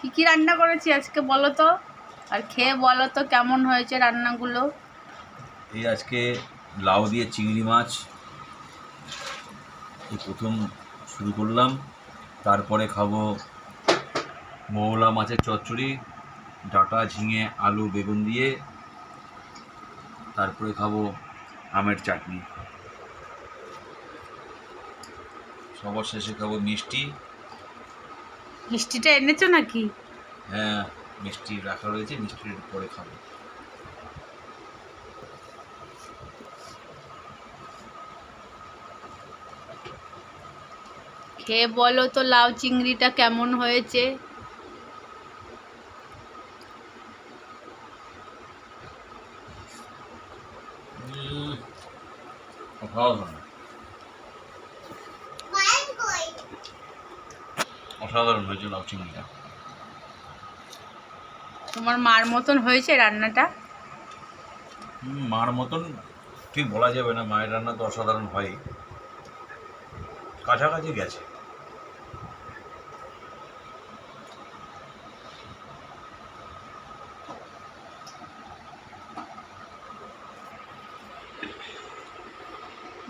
কি কি রান্না করেছি আজকে বলো তো? আর খেয়ে বলো তো কেমন হয়েছে রান্নাগুলো? এই আজকে লাউ দিয়ে চিংড়ি মাছ। এই প্রথম শুরু করলাম। তারপরে খাব মৌলা মাছের চচ্চড়ি ডাটা ঝিঙে আলু বেগুন দিয়ে। তারপরে খাব আমের চাটনি। সবার শেষে খাব মিষ্টি। মিষ্টিটা এনেছো নাকি? হ্যাঁ মিষ্টি রাখা রয়েছে মিষ্টির পরে খাব। খেয়ে বলো তো লাউ চিংড়িটা কেমন হয়েছে? উম, অসাধারণ হয়েছে লাউ চিংড়িটা তোমার মার মতন হয়েছে রান্নাটা? মার মতন ঠিক বলা যাবে না মায়ের রান্না তো অসাধারণ হয়। কাছাকাছি গেছে।